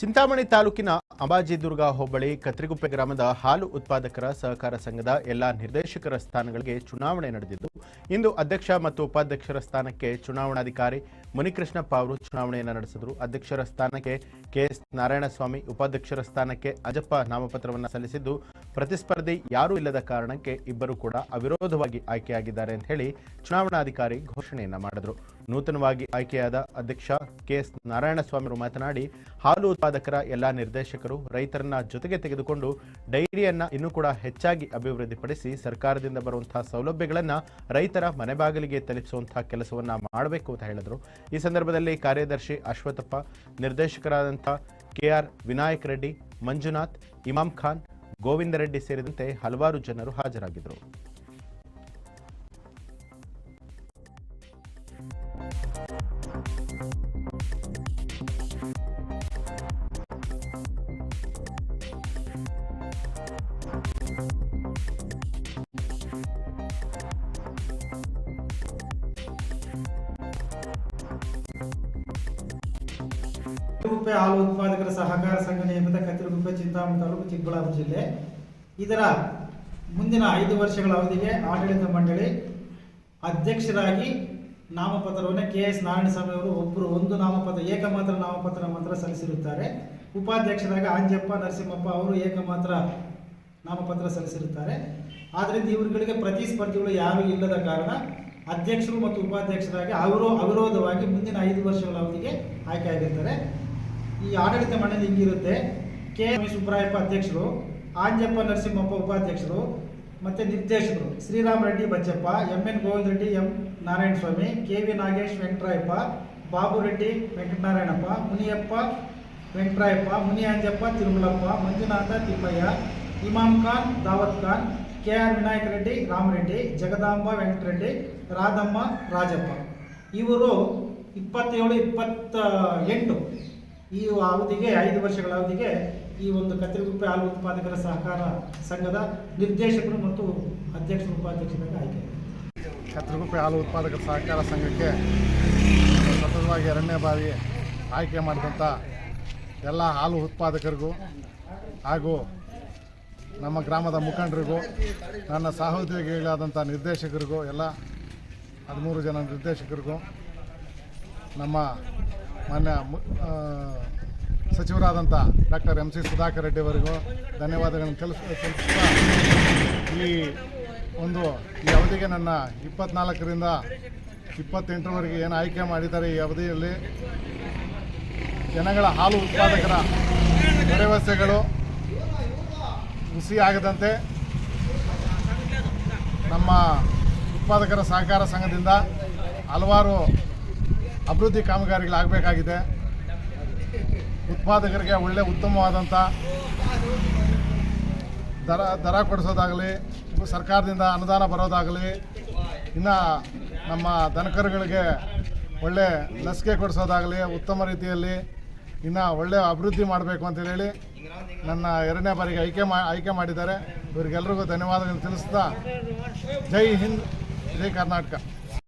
ಚಿಂತಾಮಣಿ ತಾಲೂಕಿನ ಅಂಬಾಜಿದುರ್ಗ ಹೋಬಳಿ ಕತ್ರಿಗುಪ್ಪೆ ಗ್ರಾಮದ ಹಾಲು ಉತ್ಪಾದಕರ ಸಹಕಾರ ಸಂಘದ ಎಲ್ಲಾ ನಿರ್ದೇಶಕರ ಸ್ಥಾನಗಳಿಗೆ ಚುನಾವಣೆ ನಡೆದಿದ್ದು, ಇಂದು ಅಧ್ಯಕ್ಷ ಮತ್ತು ಉಪಾಧ್ಯಕ್ಷರ ಸ್ಥಾನಕ್ಕೆ ಚುನಾವಣಾಧಿಕಾರಿ ಮುನಿಕೃಷ್ಣಪ್ಪ ಅವರು ಚುನಾವಣೆಯನ್ನು ನಡೆಸಿದರು. ಅಧ್ಯಕ್ಷರ ಸ್ಥಾನಕ್ಕೆ ಕೆಎಸ್ ನಾರಾಯಣಸ್ವಾಮಿ, ಉಪಾಧ್ಯಕ್ಷರ ಸ್ಥಾನಕ್ಕೆ ಅಜಪ್ಪ ನಾಮಪತ್ರವನ್ನು ಸಲ್ಲಿಸಿದ್ದು ಪ್ರತಿಸ್ಪರ್ಧಿ ಯಾರೂ ಇಲ್ಲದ ಕಾರಣಕ್ಕೆ ಇಬ್ಬರು ಕೂಡ ಅವಿರೋಧವಾಗಿ ಆಯ್ಕೆಯಾಗಿದ್ದಾರೆ ಅಂತ ಹೇಳಿ ಚುನಾವಣಾಧಿಕಾರಿ ಘೋಷಣೆಯನ್ನ ಮಾಡಿದರು. ನೂತನವಾಗಿ ಆಯ್ಕೆಯಾದ ಅಧ್ಯಕ್ಷ ಕೆಎಸ್ ನಾರಾಯಣಸ್ವಾಮಿ ಅವರು ಮಾತನಾಡಿ, ಹಾಲು ಉತ್ಪಾದಕರ ಎಲ್ಲಾ ನಿರ್ದೇಶಕರು ರೈತರನ್ನ ಜೊತೆಗೆ ತೆಗೆದುಕೊಂಡು ಡೈರಿಯನ್ನ ಇನ್ನೂ ಕೂಡ ಹೆಚ್ಚಾಗಿ ಅಭಿವೃದ್ಧಿಪಡಿಸಿ ಸರ್ಕಾರದಿಂದ ಬರುವಂತಹ ಸೌಲಭ್ಯಗಳನ್ನ ರೈತರ ಮನೆ ಬಾಗಿಲಿಗೆ ತಲುಪಿಸುವಂತಹ ಕೆಲಸವನ್ನ ಮಾಡಬೇಕು ಅಂತ ಹೇಳಿದರು. ಈ ಸಂದರ್ಭದಲ್ಲಿ ಕಾರ್ಯದರ್ಶಿ ಅಶ್ವಥಪ್ಪ ನಿರ್ದೇಶಕರಾದಂಥ ಕೆಆರ್ ವಿನಾಯಕ್ ರೆಡ್ಡಿ, ಮಂಜುನಾಥ್, ಇಮಾಮ್ ಖಾನ್ ಗೋವಿಂದ ರೆಡ್ಡಿ ಸೇರಿದಂತೆ ಹಲವಾರು ಜನರು ಹಾಜರಾಗಿದ್ದರು. ಕತ್ತರಿಗುಪ್ಪೆ ಹಾಲು ಉತ್ಪಾದಕರ ಸಹಕಾರ ಸಂಘ ನೇಮಿತ ಕತ್ತಿರುಗುಪ್ಪೆ ಚಿಂತಾಮಣಿ ತಾಲೂಕು ಚಿಕ್ಕಬಳ್ಳಾಪುರ ಜಿಲ್ಲೆ. ಇದರ ಮುಂದಿನ ಐದು ವರ್ಷಗಳ ಅವಧಿಗೆ ಆಡಳಿತ ಮಂಡಳಿ ಅಧ್ಯಕ್ಷರಾಗಿ ನಾಮಪತ್ರವನ್ನು ಕೆ ಎಸ್ ನಾರಾಯಣಸ್ವಾಮಿ ಅವರು ಒಬ್ಬರು ಒಂದು ನಾಮಪತ್ರ, ಏಕಮಾತ್ರ ನಾಮಪತ್ರ ಮಾತ್ರ ಸಲ್ಲಿಸಿರುತ್ತಾರೆ. ಉಪಾಧ್ಯಕ್ಷರಾಗ ಆಂಜಪ್ಪ, ನರಸಿಂಹಪ್ಪ ಅವರು ಏಕಮಾತ್ರ ನಾಮಪತ್ರ ಸಲ್ಲಿಸಿರುತ್ತಾರೆ. ಆದ್ದರಿಂದ ಇವರುಗಳಿಗೆ ಪ್ರತಿಸ್ಪರ್ಧಿಗಳು ಯಾರೂ ಇಲ್ಲದ ಕಾರಣ ಅಧ್ಯಕ್ಷರು ಮತ್ತು ಉಪಾಧ್ಯಕ್ಷರಾಗಿ ಅವರು ಅವಿರೋಧವಾಗಿ ಮುಂದಿನ ಐದು ವರ್ಷಗಳ ಅವಧಿಗೆ ಆಯ್ಕೆಯಾಗಿರ್ತಾರೆ. ಈ ಆಡಳಿತ ಮಂಡಳಿ ಹಿಂಗಿರುತ್ತೆ. ಕೆ ಸುಬ್ರಾಯಪ್ಪ ಅಧ್ಯಕ್ಷರು, ಆಂಜಪ್ಪ ನರಸಿಂಹಪ್ಪ ಉಪಾಧ್ಯಕ್ಷರು, ಮತ್ತು ನಿರ್ದೇಶಕರು Shriram Reddy Bachappa, M N Govinda Reddy, M Narayana Swamy K V Nagesh Venkatarayappa, Babu Reddy Venkatanarayanappa, Muniyappa Venkatarayappa, Muni Anjappa Thirumalappa, Manjunatha Thimmaiah Imam Khan Dawat Khan, K R Vinayaka Reddy Ramareddy Jagadamba Venkatareddy, Radhamma, Rajappa. ಇವರು ಇಪ್ಪತ್ತೇಳು, ಇಪ್ಪತ್ತ ಎಂಟು ಈ ಅವಧಿಗೆ, ಐದು ವರ್ಷಗಳ ಅವಧಿಗೆ ಈ ಒಂದು ಕತ್ತರಿಗುಪ್ಪೆ ಹಾಲು ಉತ್ಪಾದಕರ ಸಹಕಾರ ಸಂಘದ ನಿರ್ದೇಶಕರು ಮತ್ತು ಅಧ್ಯಕ್ಷರು, ಉಪಾಧ್ಯಕ್ಷರಾಗಿ ಆಯ್ಕೆ ಕತ್ರಗುಪ್ಪೆ ಹಾಲು ಉತ್ಪಾದಕರ ಸಹಕಾರ ಸಂಘಕ್ಕೆ ಸತತವಾಗಿ ಎರಡನೇ ಬಾರಿ ಆಯ್ಕೆ ಮಾಡಿದಂಥ ಎಲ್ಲ ಹಾಲು ಉತ್ಪಾದಕರಿಗೂ ಹಾಗೂ ನಮ್ಮ ಗ್ರಾಮದ ಮುಖಂಡರಿಗೂ, ನನ್ನ ಸಹೋದ್ಯೋಗಿಗಳಾದಂಥ ನಿರ್ದೇಶಕರಿಗೂ, ಎಲ್ಲ ಹದಿಮೂರು ಜನ ನಿರ್ದೇಶಕರಿಗೂ, ನಮ್ಮ ಮಾನ್ಯ ಸಚಿವರಾದಂಥ doctor M C Sudhakar Reddy ಅವರಿಗೂ ಧನ್ಯವಾದಗಳನ್ನು ತಿಳಿಸ್ತಾ ಈ ಒಂದು ಈ ಅವಧಿಗೆ ನನ್ನ ಇಪ್ಪತ್ನಾಲ್ಕರಿಂದ ಇಪ್ಪತ್ತೆಂಟರವರೆಗೆ ಏನು ಆಯ್ಕೆ ಮಾಡಿದ್ದಾರೆ ಈ ಅವಧಿಯಲ್ಲಿ ಜನಗಳ ಹಾಲು ಉತ್ಪಾದಕರ ಭರವಸೆಗಳು ಹುಸಿಯಾಗದಂತೆ ನಮ್ಮ ಉತ್ಪಾದಕರ ಸಹಕಾರ ಸಂಘದಿಂದ ಹಲವಾರು ಅಭಿವೃದ್ಧಿ ಕಾಮಗಾರಿಗಳಾಗಬೇಕಾಗಿದೆ. ಉತ್ಪಾದಕರಿಗೆ ಒಳ್ಳೆ ಉತ್ತಮವಾದಂಥ ದರ ದರ ಕೊಡಿಸೋದಾಗಲಿ, ಸರ್ಕಾರದಿಂದ ಅನುದಾನ ಬರೋದಾಗಲಿ, ಇನ್ನು ನಮ್ಮ ದನಕರುಗಳಿಗೆ ಒಳ್ಳೆ ಲಸಿಕೆ ಕೊಡಿಸೋದಾಗಲಿ, ಉತ್ತಮ ರೀತಿಯಲ್ಲಿ ಇನ್ನು ಒಳ್ಳೆ ಅಭಿವೃದ್ಧಿ ಮಾಡಬೇಕು ಅಂತೇಳಿ ನನ್ನ ಎರಡನೇ ಬಾರಿಗೆ ಆಯ್ಕೆ ಮಾ, ಆಯ್ಕೆ ಮಾಡಿದ್ದಾರೆ. ಇವರಿಗೆಲ್ರಿಗೂ ಧನ್ಯವಾದಗಳನ್ನು ತಿಳಿಸ್ತಾ ಜೈ ಹಿಂದ್, ಜೈ ಕರ್ನಾಟಕ.